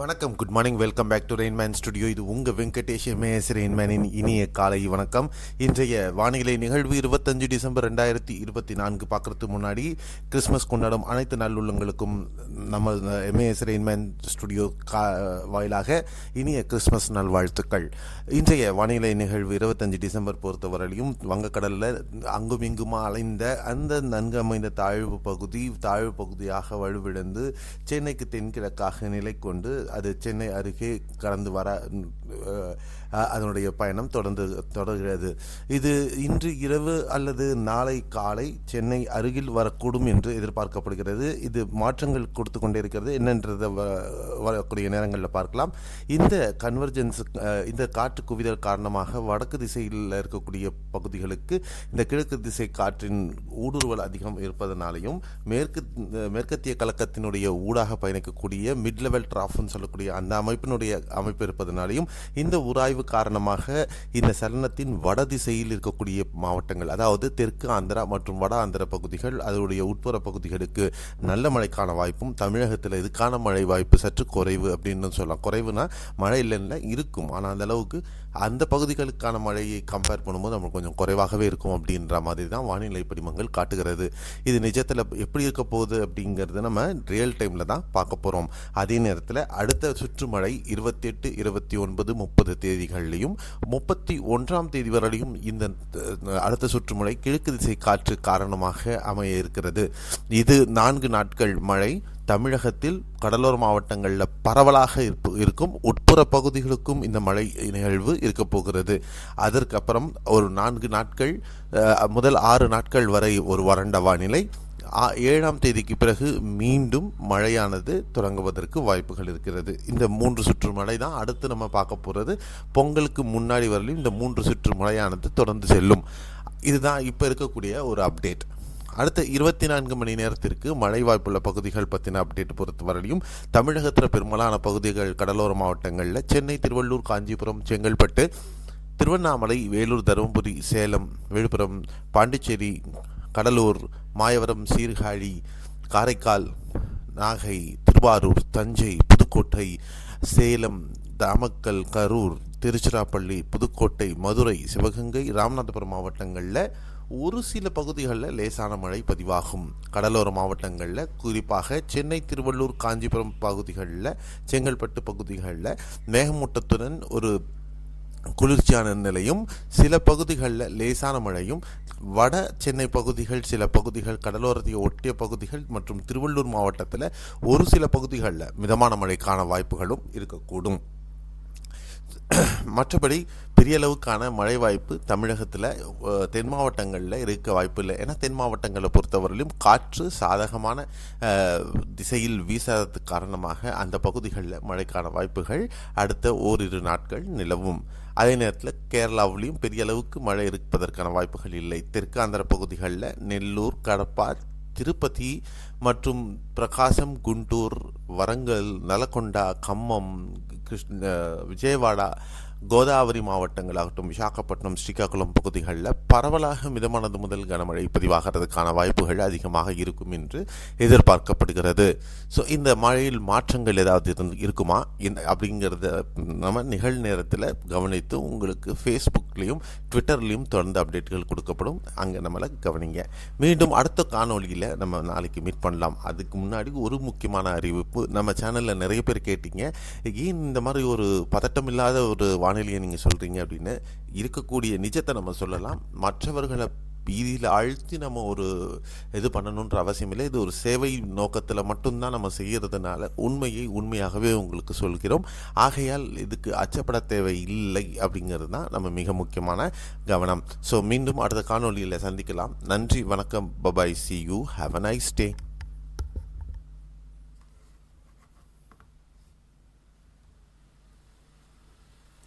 வணக்கம். Good morning welcome back to Rainman studio இது உங்கள் வெங்கடேஷ் எம்ஏஎஸ் ரெயின்மேனின் இனிய காலை வணக்கம். இன்றைய வானிலை நிகழ்வு இருபத்தஞ்சு டிசம்பர் ரெண்டாயிரத்தி இருபத்தி நான்கு பார்க்கறதுக்கு முன்னாடி கிறிஸ்மஸ் கொண்டாடும் அனைத்து நல்லுள்ளங்களுக்கும் நம்ம எம்ஏஎஸ் ரெயின்மேன் ஸ்டுடியோ கா வாயிலாக இனிய கிறிஸ்மஸ் நல்வாழ்த்துக்கள். இன்றைய வானிலை நிகழ்வு இருபத்தஞ்சு டிசம்பர் பொறுத்தவரையிலும் வங்கக்கடலில் அங்கும் இங்குமா அலைந்த அந்த நன்கு அமைந்த தாழ்வு பகுதி தாழ்வு பகுதியாக வலுவிழந்து சென்னைக்கு தென்கிழக்காக நிலை கொண்டு அது சென்னை அருகே கடந்து வர அதனுடைய பயணம் தொடர்ந்து தொடர்கிறது. இது இன்று இரவு அல்லது நாளை காலை சென்னை அருகில் வரக்கூடும் என்று எதிர்பார்க்கப்படுகிறது. இது மாற்றங்கள் கொடுத்து கொண்டே இருக்கிறது. என்னன்றதை வ- வரக்கூடிய நேரங்களில் பார்க்கலாம். இந்த கன்வர்ஜென்ஸ் இந்த காற்று குவிதல் காரணமாக வடக்கு திசையில் இருக்கக்கூடிய பகுதிகளுக்கு இந்த கிழக்கு திசை காற்றின் ஊடுருவல் அதிகம் இருப்பதனாலையும் மேற்கு மேற்கத்திய கலக்கத்தினுடைய ஊடாக பயணிக்கக்கூடிய மிட் லெவல் டிராஃப்னு சொல்லக்கூடிய அந்த அமைப்பினுடைய அமைப்பு இருப்பதனாலையும் இந்த உராய்வு காரணமாக இந்த சலனத்தின் வட திசையில் இருக்கக்கூடிய மாவட்டங்கள் அதாவது தெற்கு ஆந்திரா மற்றும் வட ஆந்திர பகுதிகள் அதனுடைய உட்புற பகுதிகளுக்கு நல்ல மழைக்கான வாய்ப்பும் தமிழகத்தில் இதுக்கான மழை வாய்ப்பு சற்று குறைவு அப்படின்னு சொல்லலாம். குறைவுனா மழை இல்லைன்னா இருக்கும். ஆனால் அந்த அளவுக்கு அந்த பகுதிகளுக்கான மழையை கம்பேர் பண்ணும்போது நம்மளுக்கு கொஞ்சம் குறைவாகவே இருக்கும் அப்படின்ற மாதிரி தான் வானிலை படிமங்கள் காட்டுகிறது. இது நிஜத்தில் எப்படி இருக்க போகுது அப்படிங்கிறது நம்ம ரியல் டைமில் தான் பார்க்க போகிறோம் அதே நேரத்தில் அடுத்த சுற்றுமழை இருபத்தெட்டு இருபத்தி ஒன்பது முப்பது தேதிகள்லையும் முப்பத்தி ஒன்றாம் தேதி வரையிலும் இந்த அடுத்த சுற்றுமழை கிழக்கு திசை காற்று காரணமாக அமைய இருக்கிறது இது நான்கு நாட்கள் மழை. தமிழகத்தில் கடலோர மாவட்டங்களில் பரவலாக இருப்பு இருக்கும். உட்புற பகுதிகளுக்கும் இந்த மழை நிகழ்வு இருக்க போகிறது. அதற்கப்புறம் ஒரு நான்கு நாட்கள் முதல் ஆறு நாட்கள் வரை ஒரு வறண்ட வானிலை. ஏழாம் தேதிக்கு பிறகு மீண்டும் மழையானது தொடங்குவதற்கு வாய்ப்புகள் இருக்கிறது. இந்த மூன்று சுற்று மழை தான் அடுத்து நம்ம பார்க்க போகிறது பொங்கலுக்கு முன்னாடி வரலையும் இந்த மூன்று சுற்று மழையானது தொடர்ந்து செல்லும். இதுதான் இப்போ இருக்கக்கூடிய ஒரு அப்டேட். அடுத்த இருபத்தி நான்கு மணி நேரத்திற்கு மழை வாய்ப்புள்ள பகுதிகள் பற்றின அப்டேட் பொறுத்த பொறுத்தவரையிலும் தமிழகத்தில் பெரும்பாலான பகுதிகள் கடலோர மாவட்டங்களில் சென்னை திருவள்ளூர் காஞ்சிபுரம் செங்கல்பட்டு திருவண்ணாமலை வேலூர் தருமபுரி சேலம் விழுப்புரம் பாண்டிச்சேரி கடலூர் மாயவரம் சீர்காழி காரைக்கால் நாகை திருவாரூர் தஞ்சை புதுக்கோட்டை சேலம் நாமக்கல் கரூர் திருச்சிராப்பள்ளி புதுக்கோட்டை மதுரை சிவகங்கை ராமநாதபுரம் மாவட்டங்களில் ஒரு சில பகுதிகளில் லேசான மழை பதிவாகும். கடலோர மாவட்டங்களில் குறிப்பாக சென்னை திருவள்ளூர் காஞ்சிபுரம் பகுதிகளில் செங்கல்பட்டு பகுதிகளில் மேகமூட்டத்துடன் ஒரு குளிர்ச்சியான நிலையும் சில பகுதிகளில் லேசான மழையும் வட சென்னை பகுதிகள் சில பகுதிகள் கடலோரத்தை ஒட்டிய பகுதிகள் மற்றும் திருவள்ளூர் மாவட்டத்தில் ஒரு சில பகுதிகளில் மிதமான மழைக்கான வாய்ப்புகளும் இருக்கக்கூடும். மற்றபடி பெரிய அளவுக்கான மழை வாய்ப்பு தமிழகத்தில் தென் மாவட்டங்களில் இருக்க வாய்ப்பு இல்லை. ஏன்னா தென் மாவட்டங்களை பொறுத்தவரையிலும் காற்று சாதகமான திசையில் வீசாதது காரணமாக அந்த பகுதிகளில் மழைக்கான வாய்ப்புகள் அடுத்த ஓரிரு நாட்கள் நிலவும். அதே நேரத்தில் கேரளாவிலையும் பெரிய அளவுக்கு மழை இருப்பதற்கான வாய்ப்புகள் இல்லை. தெற்கு ஆந்திர பகுதிகளில் நெல்லூர் கடப்பா திருப்பதி மற்றும் பிரகாசம் குண்டூர் வரங்கல் நலகொண்டா கம்மம் కృష్ణ విజయవాడ கோதாவரி மாவட்டங்களாகட்டும் விசாகப்பட்டினம் ஸ்ரீகாக்குளம் பகுதிகளில் பரவலாக மிதமானது முதல் கனமழை பதிவாகிறதுக்கான வாய்ப்புகள் அதிகமாக இருக்கும் என்று எதிர்பார்க்கப்படுகிறது. ஸோ இந்த மழையில் மாற்றங்கள் ஏதாவது இருந்து இருக்குமா? இந்த அப்படிங்கிறத நம்ம நிகழ்நேரத்தில் கவனித்து உங்களுக்கு ஃபேஸ்புக்லேயும் ட்விட்டர்லேயும் தொடர்ந்து அப்டேட்டுகள் கொடுக்கப்படும். அங்கே நம்மளை கவனிங்க. மீண்டும் அடுத்த காணொளியில் நம்ம நாளைக்கு மீட் பண்ணலாம். அதுக்கு முன்னாடி ஒரு முக்கியமான அறிவிப்பு. நம்ம சேனலில் நிறைய பேர் கேட்டீங்க. ஏன் இந்த மாதிரி ஒரு பதட்டம் இல்லாத ஒரு வானிலையை நீங்கள் சொல்கிறீங்க அப்படின்னு இருக்கக்கூடிய நிஜத்தை நம்ம சொல்லலாம். மற்றவர்களை பீதியில் அழுத்தி நம்ம ஒரு இது பண்ணணுன்ற அவசியம் இல்லை. இது ஒரு சேவை நோக்கத்தில் மட்டும்தான் நம்ம செய்கிறதுனால உண்மையை உண்மையாகவே உங்களுக்கு சொல்கிறோம். ஆகையால் இதுக்கு அச்சப்பட தேவை இல்லை அப்படிங்கிறது தான் நம்ம மிக முக்கியமான கவனம். ஸோ மீண்டும் அடுத்த காணொளியில் சந்திக்கலாம். நன்றி வணக்கம். Bye bye see you have a nice day